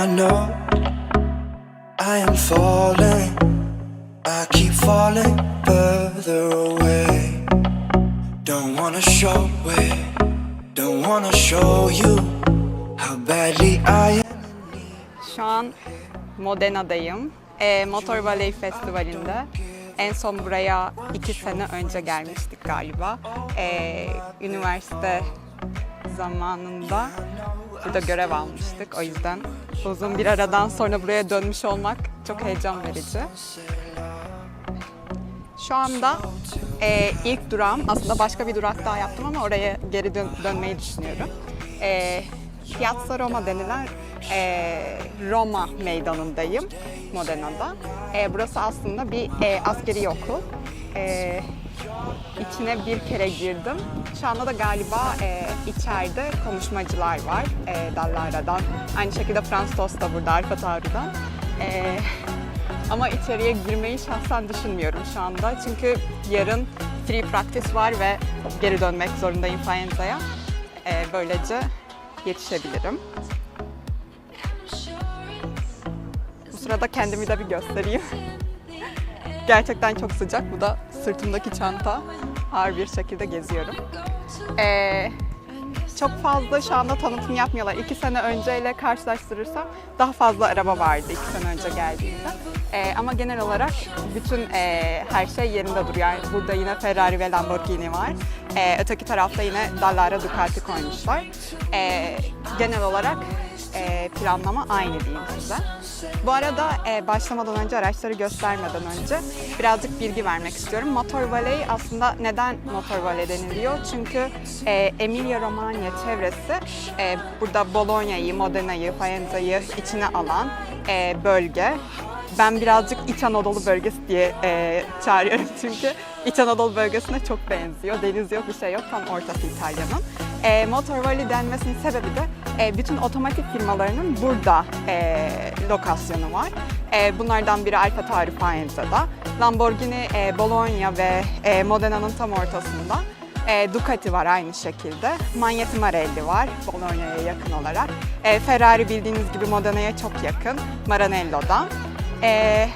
I know I am falling. I keep falling further away. Don't wanna show it. Don't wanna show you how badly I am. Şu an Modena'dayım. E, Motor Valley Festivali'nde. En son buraya iki sene önce gelmiştik galiba. E, üniversite zamanında burada görev almıştık. O yüzden uzun bir aradan sonra buraya dönmüş olmak çok heyecan verici. Şu anda e, ilk durağım, aslında başka bir durak daha yaptım ama oraya geri dön- dönmeyi düşünüyorum. E, Piazza Roma denilen e, Roma meydanındayım Modena'da. E, burası e, askeri okul. E, içine bir kere girdim. Şu anda da galiba e, içeride konuşmacılar var e, Dallara'dan. Aynı şekilde Fransız da burada, Alfa Tauri'den. E, ama içeriye girmeyi şahsen düşünmüyorum şu anda. Çünkü yarın free practice var ve geri dönmek zorundayım Faenza'ya. Ee, böylece yetişebilirim. Bu sırada kendimi de bir göstereyim. Gerçekten çok sıcak. Bu da sırtımdaki çanta. Ağır bir şekilde geziyorum. Ee, çok fazla şu anda tanıtım yapmıyorlar. İki sene önceyle karşılaştırırsam daha fazla araba vardı iki sene önce geldiğimde. Ee, ama genel olarak bütün e, her şey yerinde duruyor. Yani burada yine Ferrari ve Lamborghini var. Ee, öteki tarafta yine Dallara Ducati koymuşlar. Ee, genel olarak e, planlama aynı diyeyim size. Bu arada e, başlamadan önce araçları göstermeden önce birazcık bilgi vermek istiyorum. Motor Valley aslında neden Motor Valley deniliyor? Çünkü e, Emilia Romagna çevresi e, burada Bologna'yı, Modena'yı, Faenza'yı içine alan e, bölge. Ben birazcık İç Anadolu bölgesi diye e, çağırıyorum çünkü İç Anadolu bölgesine çok benziyor. Deniz yok, bir şey yok. Tam ortası İtalya'nın. E, Motor Valley denmesinin sebebi de e, bütün otomotiv firmalarının burada e, lokasyonu var. E, bunlardan biri Alfa Tauri Faenza'da, Lamborghini e, Bologna ve e, Modena'nın tam ortasında. E, Ducati var aynı şekilde. Magneti Marelli var Bologna'ya yakın olarak. E, Ferrari bildiğiniz gibi Modena'ya çok yakın. Maranello'da. E,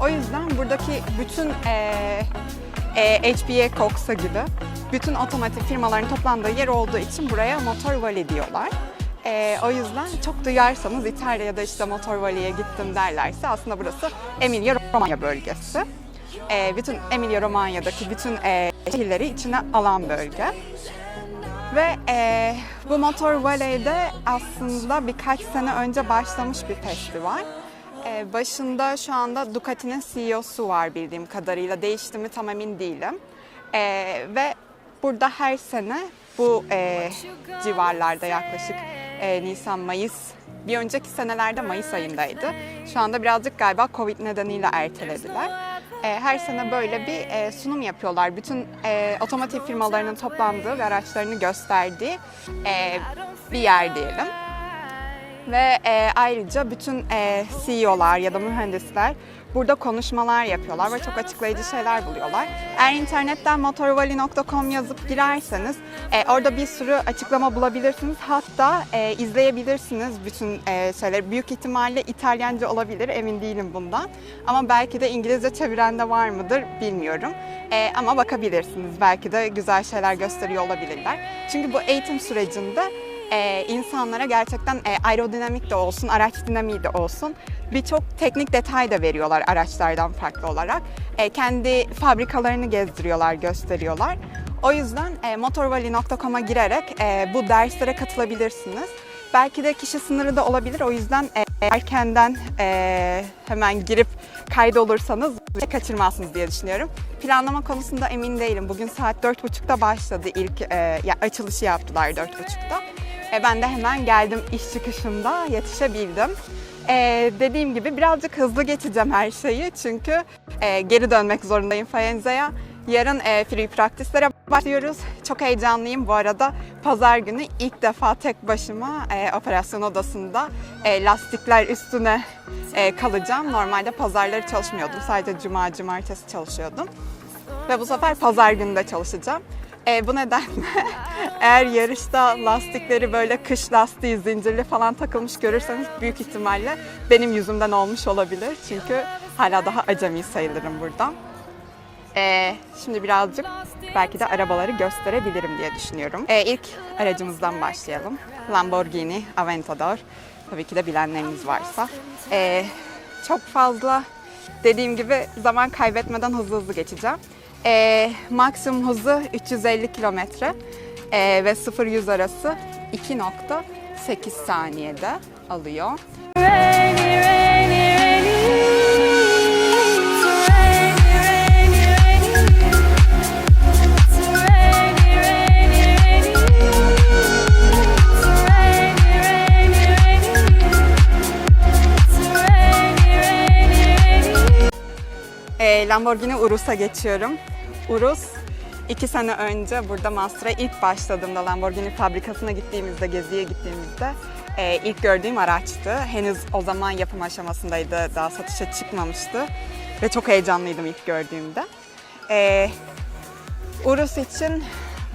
o yüzden buradaki bütün e, e, HBA Cox'a gibi bütün otomotiv firmaların toplandığı yer olduğu için buraya Motor Valley diyorlar. Ee, o yüzden çok duyarsanız İtalya'da işte Motor Valley'e gittim derlerse aslında burası Emilia Romagna bölgesi. Ee, bütün Emilia Romagna'daki bütün e, şehirleri içine alan bölge. Ve e, bu Motor Valley'de aslında birkaç sene önce başlamış bir festival. E, başında şu anda Ducati'nin CEO'su var bildiğim kadarıyla. Değişti mi tam emin değilim. E, ve burada her sene bu e, civarlarda yaklaşık e, Nisan-Mayıs bir önceki senelerde Mayıs ayındaydı. Şu anda birazcık galiba Covid nedeniyle ertelediler. E, her sene böyle bir e, sunum yapıyorlar. Bütün e, otomotiv firmalarının toplandığı ve araçlarını gösterdiği e, bir yer diyelim. Ve e, ayrıca bütün e, CEO'lar ya da mühendisler burada konuşmalar yapıyorlar ve çok açıklayıcı şeyler buluyorlar. Eğer internetten motorvali.com yazıp girerseniz e, orada bir sürü açıklama bulabilirsiniz. Hatta e, izleyebilirsiniz bütün e, şeyleri. Büyük ihtimalle İtalyanca olabilir, emin değilim bundan. Ama belki de İngilizce çeviren de var mıdır bilmiyorum. E, ama bakabilirsiniz. Belki de güzel şeyler gösteriyor olabilirler. Çünkü bu eğitim sürecinde e, insanlara gerçekten e, aerodinamik de olsun, araç dinamiği de olsun birçok teknik detay da veriyorlar araçlardan farklı olarak. E, kendi fabrikalarını gezdiriyorlar, gösteriyorlar. O yüzden e, motorvali.com'a girerek e, bu derslere katılabilirsiniz. Belki de kişi sınırı da olabilir. O yüzden e, erkenden e, hemen girip kaydolursanız kaçırmazsınız diye düşünüyorum. Planlama konusunda emin değilim. Bugün saat 4.30'da başladı ilk e, açılışı yaptılar 4.30'da. E, ben de hemen geldim iş çıkışında yetişebildim. E, dediğim gibi birazcık hızlı geçeceğim her şeyi çünkü e, geri dönmek zorundayım Faenze'ye. Yarın e, free practice'lere başlıyoruz. Çok heyecanlıyım bu arada. Pazar günü ilk defa tek başıma e, operasyon odasında e, lastikler üstüne e, kalacağım. Normalde pazarları çalışmıyordum. Sadece cuma, cumartesi çalışıyordum. Ve bu sefer pazar günü de çalışacağım. E, bu nedenle eğer yarışta lastikleri böyle kış lastiği zincirli falan takılmış görürseniz büyük ihtimalle benim yüzümden olmuş olabilir. Çünkü hala daha acemi sayılırım burada. E, şimdi birazcık belki de arabaları gösterebilirim diye düşünüyorum. E, ilk aracımızdan başlayalım. Lamborghini Aventador. Tabii ki de bilenleriniz varsa. E, çok fazla dediğim gibi zaman kaybetmeden hızlı hızlı geçeceğim. E, maksimum hızı 350 kilometre e, ve 0-100 arası 2.8 saniyede alıyor. Lamborghini Urus'a geçiyorum. Urus iki sene önce burada Master'a ilk başladığımda Lamborghini fabrikasına gittiğimizde, geziye gittiğimizde e, ilk gördüğüm araçtı. Henüz o zaman yapım aşamasındaydı, daha satışa çıkmamıştı ve çok heyecanlıydım ilk gördüğümde. E, Urus için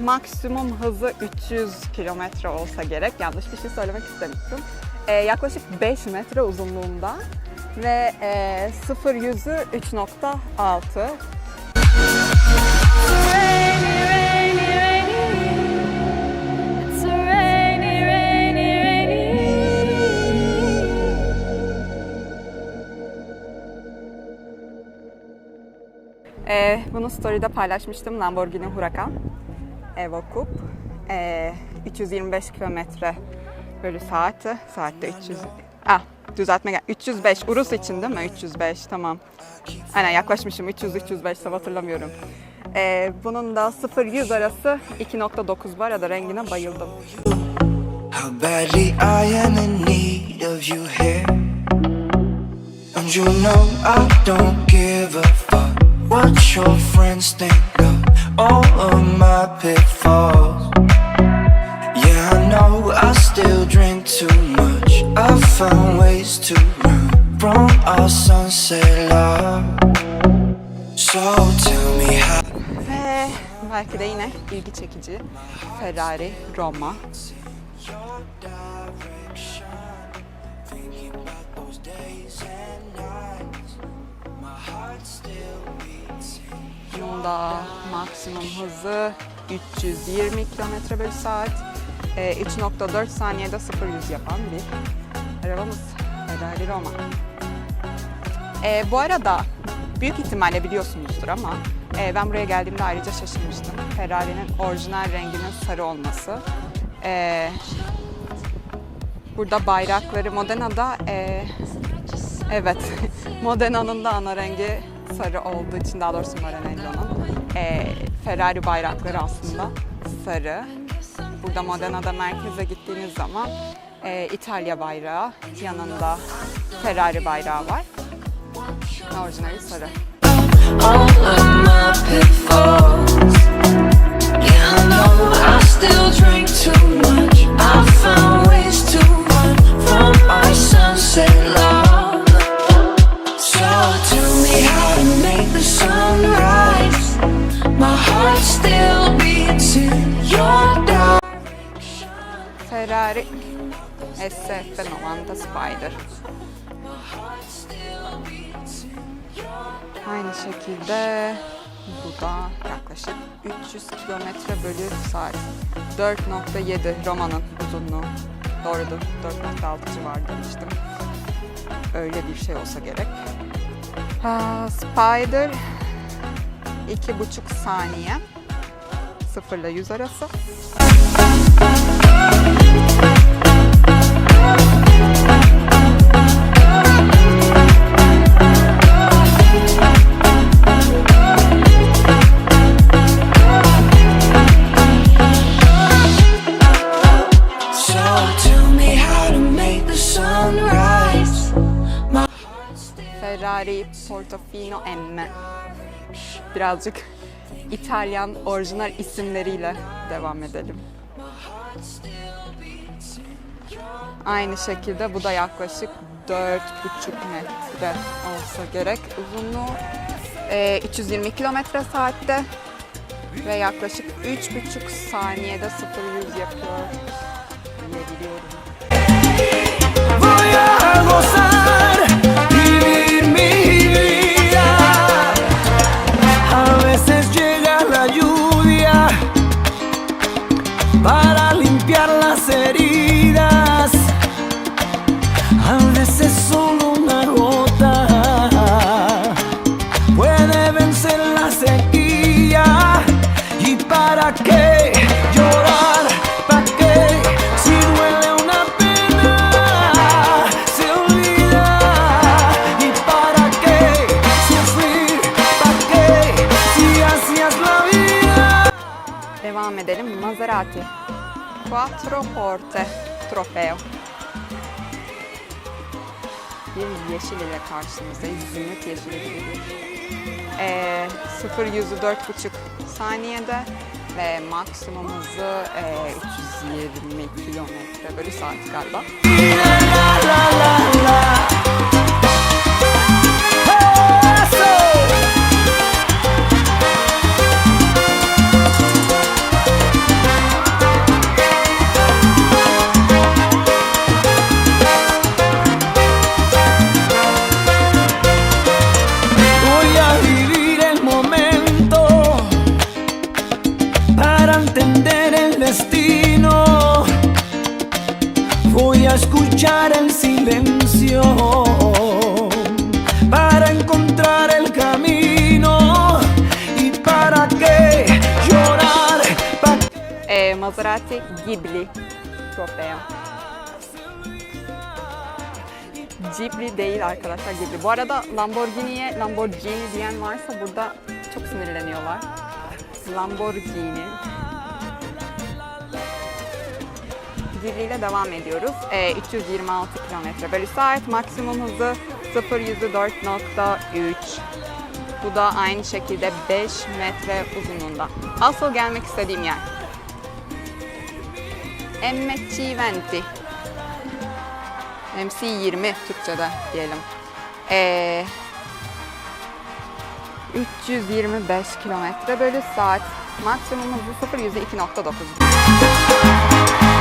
maksimum hızı 300 kilometre olsa gerek. Yanlış bir şey söylemek istemiyorum. E, yaklaşık 5 metre uzunluğunda ve e, 0 yüzü 3.6. E, bunu story'de paylaşmıştım. Lamborghini Huracan Evo Coupe. E, 325 kilometre bölü saati. Saatte 300... Ah düzeltme gel. 305. Urus için değil mi? 305 tamam. Aynen yaklaşmışım. 300-305 tam hatırlamıyorum. E, bunun da 0-100 arası 2.9 var ya da rengine bayıldım. You know I don't give a fuck belki de yine ilgi çekici Ferrari Roma. Bunun da maksimum hızı 320 km bölü saat. Ee, 3.4 saniyede 0-100 yapan bir arabamız. Ferrari Roma. Ee, bu arada büyük ihtimalle biliyorsunuzdur ama e, ben buraya geldiğimde ayrıca şaşırmıştım. Ferrari'nin orijinal renginin sarı olması. Ee, burada bayrakları Modena'da e, evet Modena'nın da ana rengi sarı olduğu için daha doğrusu Morenello'nun e, Ferrari bayrakları aslında sarı. Burada Modena'da merkeze gittiğiniz zaman e, İtalya bayrağı yanında Ferrari bayrağı var. Orijinali sarı. all Ferrari SF90 Spider. Aynı şekilde bu da yaklaşık 300 kilometre bölü saat. 4.7 Roma'nın uzunluğu. Doğrudur. 4.6 civarı demiştim. Öyle bir şey olsa gerek. Ha, Spider 2.5 saniye. 0 ile 100 arası. Ferrari Portofino M. Birazcık İtalyan orijinal isimleriyle devam edelim. Aynı şekilde bu da yaklaşık 4,5 metre olsa gerek uzunluğu. Ee, 320 kilometre saatte Ve yaklaşık 3,5 saniyede 0-100 yapıyor. Maserati. Quattro Porte Trofeo. Bir yeşil ile karşınızdayız. Zümrüt yeşili gibi bir. Ee, 0 yüzü 4,5 saniyede ve maksimum hızı e, 320 kilometre bölü saat galiba. Eso. Maserati Ghibli Trofeo. Ghibli değil arkadaşlar Ghibli. Bu arada Lamborghini'ye Lamborghini diyen varsa burada çok sinirleniyorlar. Lamborghini. Ghibli ile devam ediyoruz. Ee, 326 km bölü saat. Maksimum hızı 0 yüzü 4.3. Bu da aynı şekilde 5 metre uzunluğunda. Asıl gelmek istediğim yer. MC20. MC20 Türkçe'de diyelim. Ee, 325 kilometre bölü saat. Maksimum hızı 0 yüzde 2.9.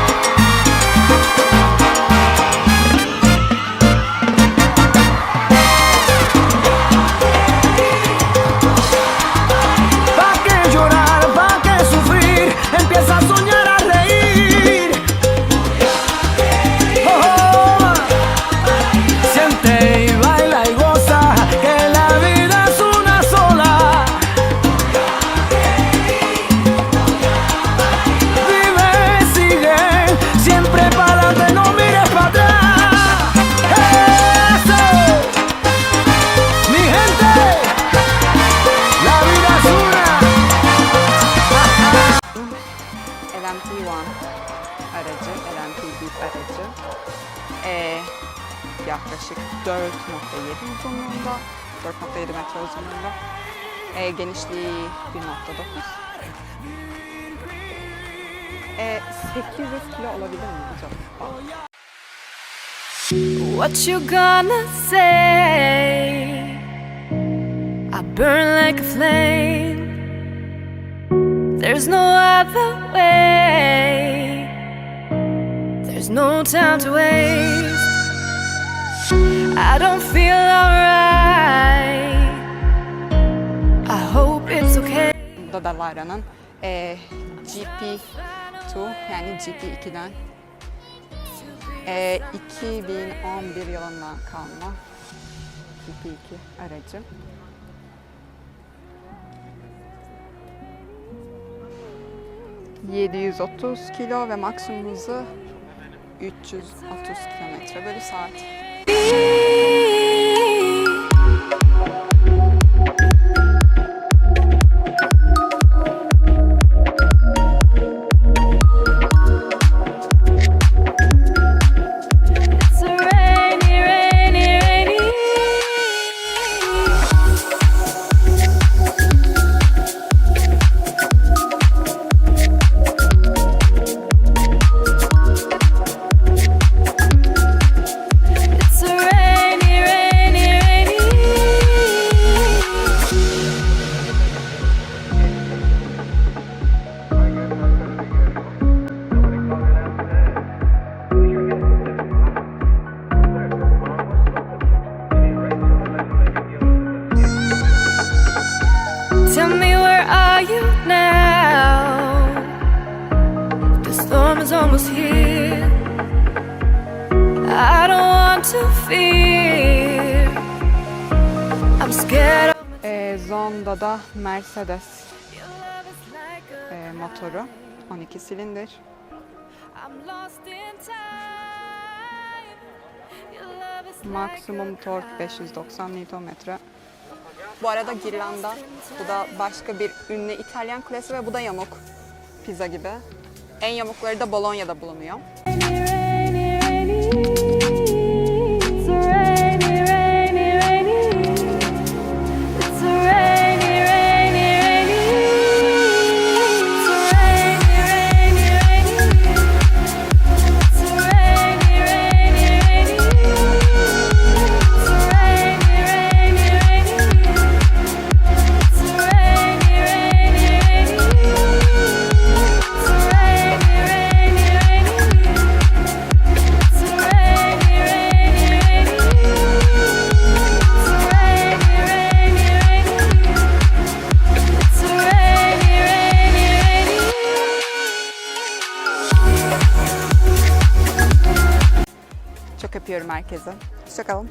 4.7 metre uzunluğunda. Ee, genişliği 1.9. Ee, 800 kilo olabilir mi acaba? What you gonna say? I burn like a flame. There's no other way. There's no time to waste. I da Lara'nın e, GP2 yani GP2'den e, 2011 yılından kalma GP2 aracı. ...730 kilo ve maksimum hızı 330 kilometre bölü saat. It's one here. I don't want to fear. I'm scared. E, ee, Zonda da Mercedes e, motoru 12 silindir. Maksimum tork 590 Nm. Bu arada girlanda. Bu da başka bir ünlü İtalyan kulesi ve bu da yamuk. Pizza gibi. En yamukları da Bolonya'da bulunuyor. merkezi. Hoşçakalın.